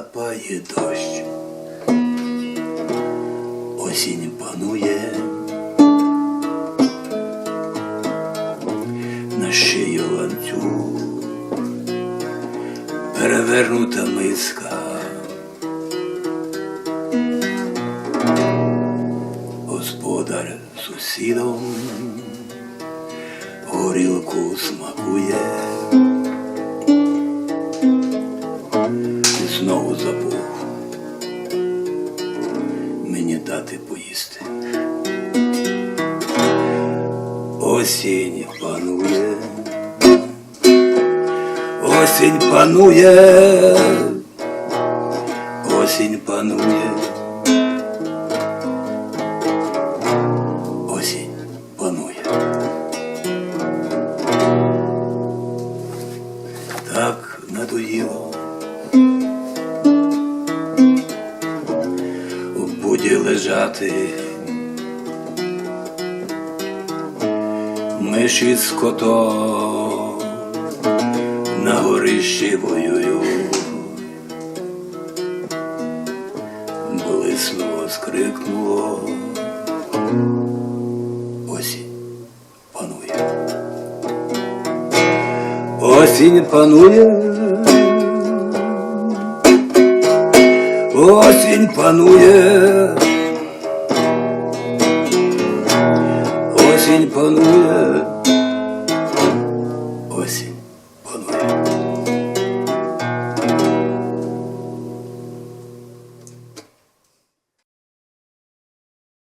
Капає дощ, осінь панує, на шию ланцюг, перевернута миска. Господар сусідом горілку смакує. дати поїсти. Осінь панує, осінь панує, осінь панує. Осінь панує. Так надоїло. Лежати. Миші з котом на горищі воюю. Блиснуло, скрикнуло. Осінь панує. Осінь панує. Осінь панує. Осінь панує.